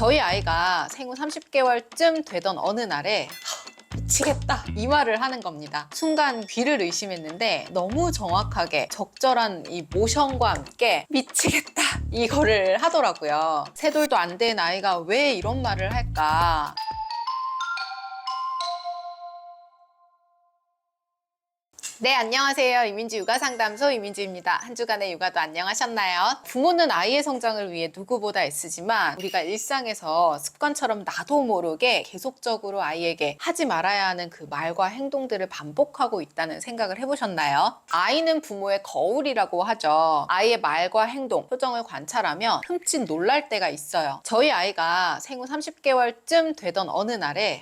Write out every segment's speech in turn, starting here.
저희 아이가 생후 30개월쯤 되던 어느 날에 "하, 미치겠다 이 말을 하는 겁니다. 순간 귀를 의심했는데 너무 정확하게 적절한 이 모션과 함께 미치겠다 이거를 하더라고요. 세 돌도 안 된 아이가 왜 이런 말을 할까? 네, 안녕하세요. 이민지 육아 상담소 이민지입니다. 한 주간의 육아도 안녕하셨나요? 부모는 아이의 성장을 위해 누구보다 애쓰지만 우리가 일상에서 습관처럼 나도 모르게 계속적으로 아이에게 하지 말아야 하는 그 말과 행동들을 반복하고 있다는 생각을 해보셨나요? 아이는 부모의 거울이라고 하죠. 아이의 말과 행동, 표정을 관찰하면 흠칫 놀랄 때가 있어요. 저희 아이가 생후 30개월쯤 되던 어느 날에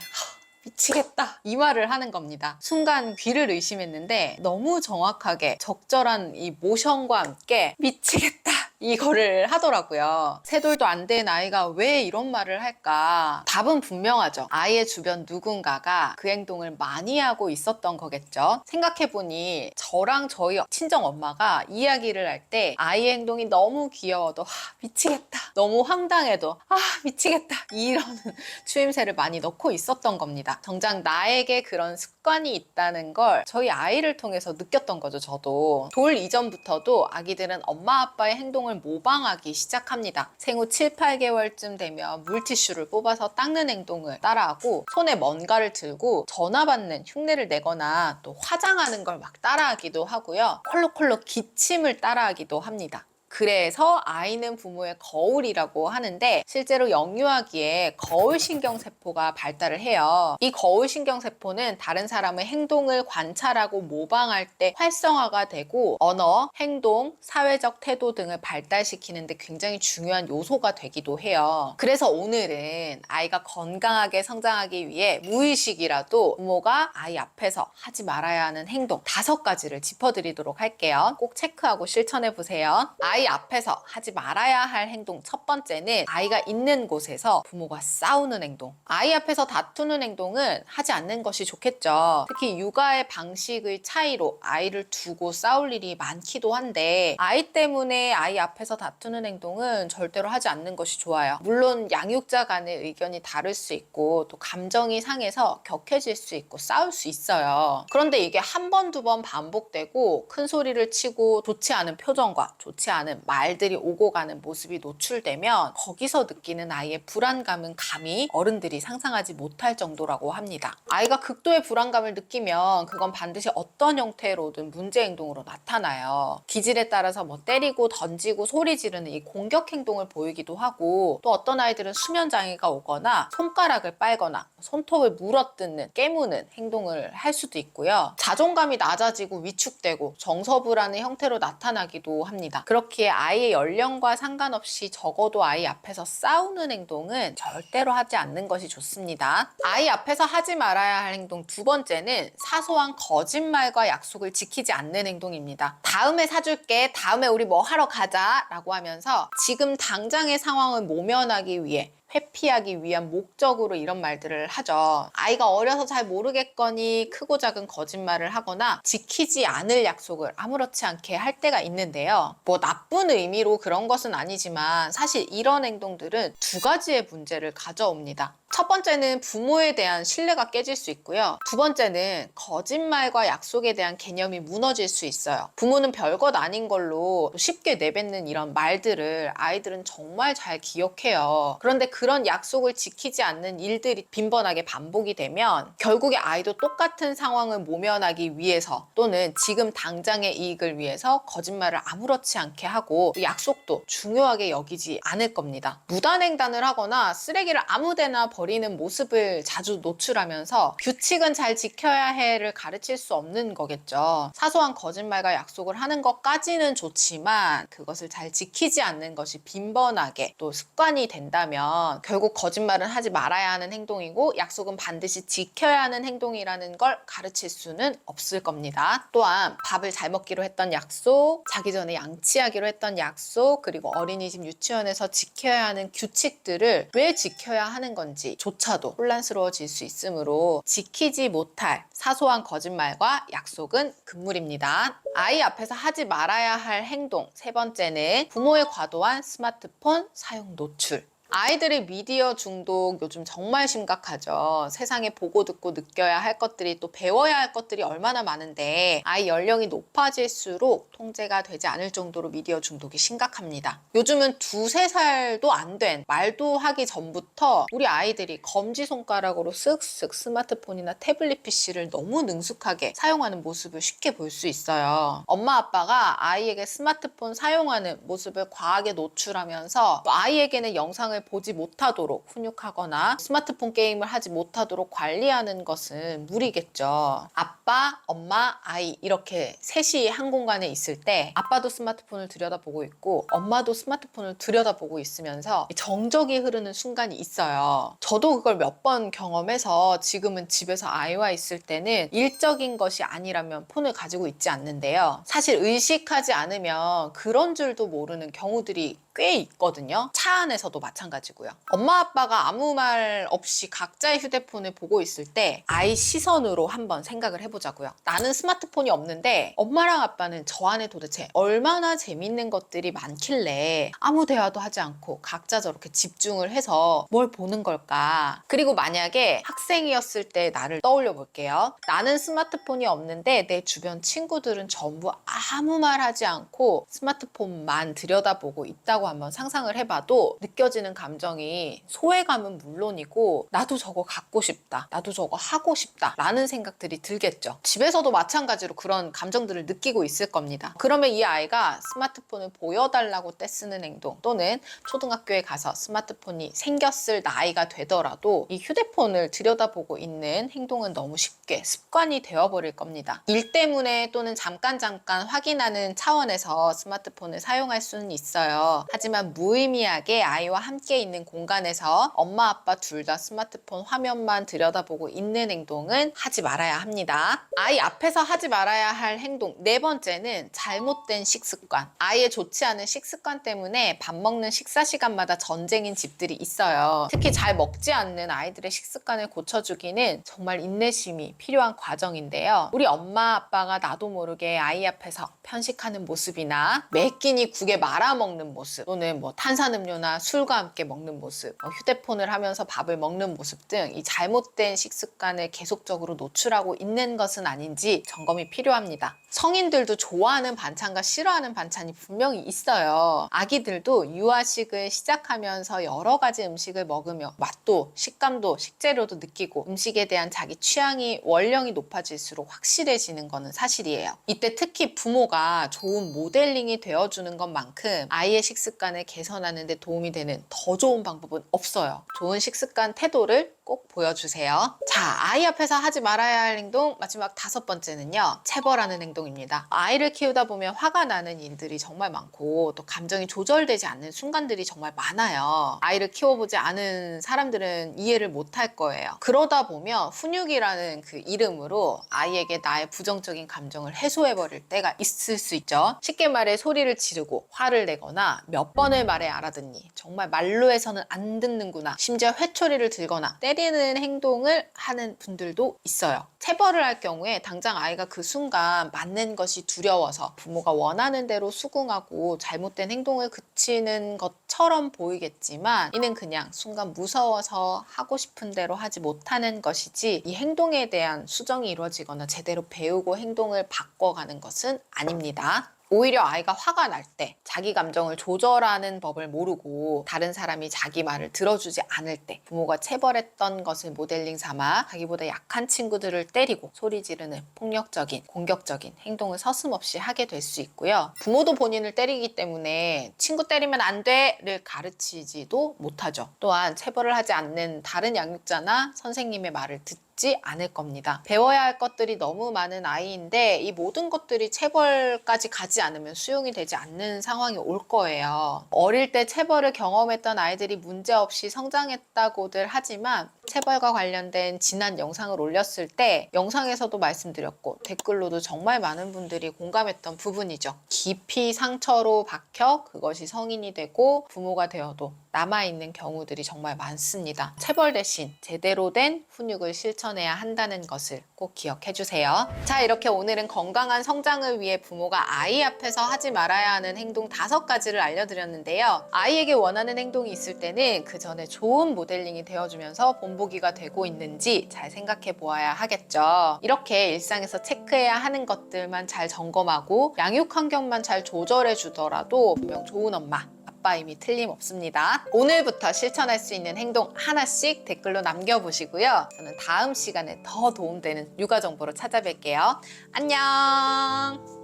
미치겠다 이 말을 하는 겁니다. 순간 귀를 의심했는데 너무 정확하게 적절한 이 모션과 함께 미치겠다 이거를 하더라고요. 세 돌도 안 된 아이가 왜 이런 말을 할까? 답은 분명하죠. 아이의 주변 누군가가 그 행동을 많이 하고 있었던 거겠죠. 생각해보니 저랑 저희 친정 엄마가 이야기를 할 때 아이의 행동이 너무 귀여워도 하, 미치겠다. 너무 황당해도 아 미치겠다. 이러는 추임새를 많이 넣고 있었던 겁니다. 정작 나에게 그런 습관이 있다는 걸 저희 아이를 통해서 느꼈던 거죠, 저도. 돌 이전부터도 아기들은 엄마 아빠의 행동을 모방하기 시작합니다. 생후 7, 8개월쯤 되면 물티슈를 뽑아서 닦는 행동을 따라하고 손에 뭔가를 들고 전화 받는 흉내를 내거나 또 화장하는 걸 막 따라하기도 하고요. 콜록콜록 기침을 따라하기도 합니다. 그래서 아이는 부모의 거울이라고 하는데 실제로 영유아기에 거울 신경세포가 발달을 해요. 이 거울 신경세포는 다른 사람의 행동을 관찰하고 모방할 때 활성화가 되고 언어, 행동, 사회적 태도 등을 발달시키는데 굉장히 중요한 요소가 되기도 해요. 그래서 오늘은 아이가 건강하게 성장하기 위해 무의식이라도 부모가 아이 앞에서 하지 말아야 하는 행동 다섯 가지를 짚어드리도록 할게요. 꼭 체크하고 실천해 보세요. 앞에서 하지 말아야 할 행동 첫 번째는 아이가 있는 곳에서 부모가 싸우는 행동. 아이 앞에서 다투는 행동은 하지 않는 것이 좋겠죠. 특히 육아의 방식의 차이로 아이를 두고 싸울 일이 많기도 한데 아이 때문에 아이 앞에서 다투는 행동은 절대로 하지 않는 것이 좋아요. 물론 양육자 간의 의견이 다를 수 있고 또 감정이 상해서 격해질 수 있고 싸울 수 있어요. 그런데 이게 한 번, 두 번 반복되고 큰 소리를 치고 좋지 않은 표정과 좋지 않은 말들이 오고 가는 모습이 노출되면 거기서 느끼는 아이의 불안감은 감히 어른들이 상상하지 못할 정도라고 합니다. 아이가 극도의 불안감을 느끼면 그건 반드시 어떤 형태로든 문제 행동으로 나타나요. 기질에 따라서 뭐 때리고 던지고 소리 지르는 이 공격 행동을 보이기도 하고 또 어떤 아이들은 수면 장애가 오거나 손가락을 빨거나 손톱을 물어뜯는 깨무는 행동을 할 수도 있고요. 자존감이 낮아지고 위축되고 정서불안의 형태로 나타나기도 합니다. 그렇 기에 아이의 연령과 상관없이 적어도 아이 앞에서 싸우는 행동은 절대로 하지 않는 것이 좋습니다. 아이 앞에서 하지 말아야 할 행동 두 번째는 사소한 거짓말과 약속을 지키지 않는 행동입니다. 다음에 사줄게, 다음에 우리 뭐 하러 가자 라고 하면서 지금 당장의 상황을 모면하기 위해 회피하기 위한 목적으로 이런 말들을 하죠. 아이가 어려서 잘 모르겠거니 크고 작은 거짓말을 하거나 지키지 않을 약속을 아무렇지 않게 할 때가 있는데요. 뭐 나쁜 의미로 그런 것은 아니지만 사실 이런 행동들은 두 가지의 문제를 가져옵니다. 첫 번째는 부모에 대한 신뢰가 깨질 수 있고요. 두 번째는 거짓말과 약속에 대한 개념이 무너질 수 있어요. 부모는 별것 아닌 걸로 쉽게 내뱉는 이런 말들을 아이들은 정말 잘 기억해요. 그런데 그런 약속을 지키지 않는 일들이 빈번하게 반복이 되면 결국에 아이도 똑같은 상황을 모면하기 위해서 또는 지금 당장의 이익을 위해서 거짓말을 아무렇지 않게 하고 약속도 중요하게 여기지 않을 겁니다. 무단횡단을 하거나 쓰레기를 아무데나 버리는 모습을 자주 노출하면서 규칙은 잘 지켜야 해를 가르칠 수 없는 거겠죠. 사소한 거짓말과 약속을 하는 것까지는 좋지만 그것을 잘 지키지 않는 것이 빈번하게 또 습관이 된다 면 결국 거짓말은 하지 말아야 하는 행동이고 약속은 반드시 지켜야 하는 행동이라는 걸 가르칠 수는 없을 겁니다. 또한 밥을 잘 먹기로 했던 약속, 자기 전에 양치하기로 했던 약속, 그리고 어린이집 유치원에서 지켜야 하는 규칙들을 왜 지켜야 하는 건지 조차도 혼란스러워질 수 있으므로 지키지 못할 사소한 거짓말과 약속은 금물입니다. 아이 앞에서 하지 말아야 할 행동 세 번째는 부모의 과도한 스마트폰 사용 노출. 아이들의 미디어 중독 요즘 정말 심각하죠. 세상에 보고 듣고 느껴야 할 것들이 또 배워야 할 것들이 얼마나 많은데 아이 연령이 높아질수록 통제가 되지 않을 정도로 미디어 중독이 심각합니다. 요즘은 두세 살도 안 된 말도 하기 전부터 우리 아이들이 검지 손가락으로 쓱쓱 스마트폰이나 태블릿 PC를 너무 능숙하게 사용하는 모습을 쉽게 볼 수 있어요. 엄마 아빠가 아이에게 스마트폰 사용하는 모습을 과하게 노출하면서 또 아이에게는 영상을 보지 못하도록 훈육하거나 스마트폰 게임을 하지 못하도록 관리하는 것은 무리겠죠. 아빠, 엄마, 아이 이렇게 셋이 한 공간에 있을 때 아빠도 스마트폰을 들여다보고 있고 엄마도 스마트폰을 들여다보고 있으면서 정적이 흐르는 순간이 있어요. 저도 그걸 몇 번 경험해서 지금은 집에서 아이와 있을 때는 일적인 것이 아니라면 폰을 가지고 있지 않는데요. 사실 의식하지 않으면 그런 줄도 모르는 경우들이 꽤 있거든요. 차 안에서도 마찬가지고요. 엄마 아빠가 아무 말 없이 각자의 휴대폰을 보고 있을 때 아이 시선으로 한번 생각을 해보 자고요. 나는 스마트폰이 없는데 엄마랑 아빠는 저 안에 도대체 얼마나 재밌는 것들이 많길래 아무 대화도 하지 않고 각자 저렇게 집중을 해서 뭘 보는 걸까? 그리고 만약에 학생이었을 때 나를 떠올려 볼게요. 나는 스마트폰이 없는데 내 주변 친구들은 전부 아무 말 하지 않고 스마트폰만 들여다보고 있다고 한번 상상을 해봐도 느껴지는 감정이 소외감은 물론이고 나도 저거 갖고 싶다. 나도 저거 하고 싶다. 라는 생각들이 들겠죠. 집에서도 마찬가지로 그런 감정들을 느끼고 있을 겁니다. 그러면 이 아이가 스마트폰을 보여달라고 떼쓰는 행동 또는 초등학교에 가서 스마트폰이 생겼을 나이가 되더라도 이 휴대폰을 들여다보고 있는 행동은 너무 쉽게 습관이 되어버릴 겁니다. 일 때문에 또는 잠깐 잠깐 확인하는 차원에서 스마트폰을 사용할 수는 있어요. 하지만 무의미하게 아이와 함께 있는 공간에서 엄마 아빠 둘 다 스마트폰 화면만 들여다보고 있는 행동은 하지 말아야 합니다. 아이 앞에서 하지 말아야 할 행동 네 번째는 잘못된 식습관. 아이의 좋지 않은 식습관 때문에 밥 먹는 식사 시간마다 전쟁인 집들이 있어요. 특히 잘 먹지 않는 아이들의 식습관을 고쳐주기는 정말 인내심이 필요한 과정인데요. 우리 엄마 아빠가 나도 모르게 아이 앞에서 편식하는 모습이나 매 끼니 국에 말아 먹는 모습 또는 뭐 탄산음료나 술과 함께 먹는 모습, 뭐 휴대폰을 하면서 밥을 먹는 모습 등 이 잘못된 식습관을 계속적으로 노출하고 있는 것은 아닌지 점검이 필요합니다. 성인들도 좋아하는 반찬과 싫어하는 반찬이 분명히 있어요. 아기들도 유아식을 시작하면서 여러 가지 음식을 먹으며 맛도 식감도 식재료도 느끼고 음식에 대한 자기 취향이 원령이 높아질수록 확실해지는 것은 사실이에요. 이때 특히 부모가 좋은 모델링이 되어주는 것만큼 아이의 식습관을 개선하는 데 도움이 되는 더 좋은 방법은 없어요. 좋은 식습관 태도를 꼭 보여주세요. 자, 아이 앞에서 하지 말아야 할 행동 마지막 다섯 번째는요. 체벌하는 행동입니다. 아이를 키우다 보면 화가 나는 일들이 정말 많고 또 감정이 조절되지 않는 순간들이 정말 많아요. 아이를 키워보지 않은 사람들은 이해를 못할 거예요. 그러다 보면 훈육이라는 그 이름으로 아이에게 나의 부정적인 감정을 해소해버릴 때가 있을 수 있죠. 쉽게 말해 소리를 지르고 화를 내거나 몇 번을 말해 알아듣니 정말 말로 해서는 안 듣는구나 심지어 회초리를 들거나 때리 는 행동을 하는 분들도 있어요. 체벌을 할 경우에 당장 아이가 그 순간 맞는 것이 두려워서 부모가 원하는 대로 수긍하고 잘못된 행동을 그치는 것처럼 보이겠지만 이는 그냥 순간 무서워서 하고 싶은 대로 하지 못하는 것이지 이 행동에 대한 수정이 이루어지거나 제대로 배우고 행동을 바꿔가는 것은 아닙니다. 오히려 아이가 화가 날 때 자기 감정을 조절하는 법을 모르고 다른 사람이 자기 말을 들어주지 않을 때 부모가 체벌했던 것을 모델링 삼아 자기보다 약한 친구들을 때리고 소리 지르는 폭력적인 공격적인 행동을 서슴없이 하게 될 수 있고요. 부모도 본인을 때리기 때문에 친구 때리면 안 돼를 가르치지도 못하죠. 또한 체벌을 하지 않는 다른 양육자나 선생님의 말을 듣 지 않을 겁니다. 배워야 할 것들이 너무 많은 아이인데 이 모든 것들이 체벌까지 가지 않으면 수용이 되지 않는 상황이 올 거예요. 어릴 때 체벌을 경험했던 아이들이 문제없이 성장했다고들 하지만 체벌과 관련된 지난 영상을 올렸을 때 영상에서도 말씀드렸고 댓글로도 정말 많은 분들이 공감했던 부분이죠. 깊이 상처로 박혀 그것이 성인이 되고 부모가 되어도 남아있는 경우들이 정말 많습니다. 체벌 대신 제대로 된 훈육을 실천해야 한다는 것을 꼭 기억해 주세요. 자, 이렇게 오늘은 건강한 성장을 위해 부모가 아이 앞에서 하지 말아야 하는 행동 다섯 가지를 알려드렸는데요. 아이에게 원하는 행동이 있을 때는 그 전에 좋은 모델링이 되어주면서 본보기가 되고 있는지 잘 생각해 보아야 하겠죠. 이렇게 일상에서 체크해야 하는 것들만 잘 점검하고 양육 환경만 잘 조절해 주더라도 분명 좋은 엄마, 아빠임이 틀림없습니다. 오늘부터 실천할 수 있는 행동 하나씩 댓글로 남겨보시고요. 저는 다음 시간에 더 도움되는 육아 정보로 찾아뵐게요. 안녕!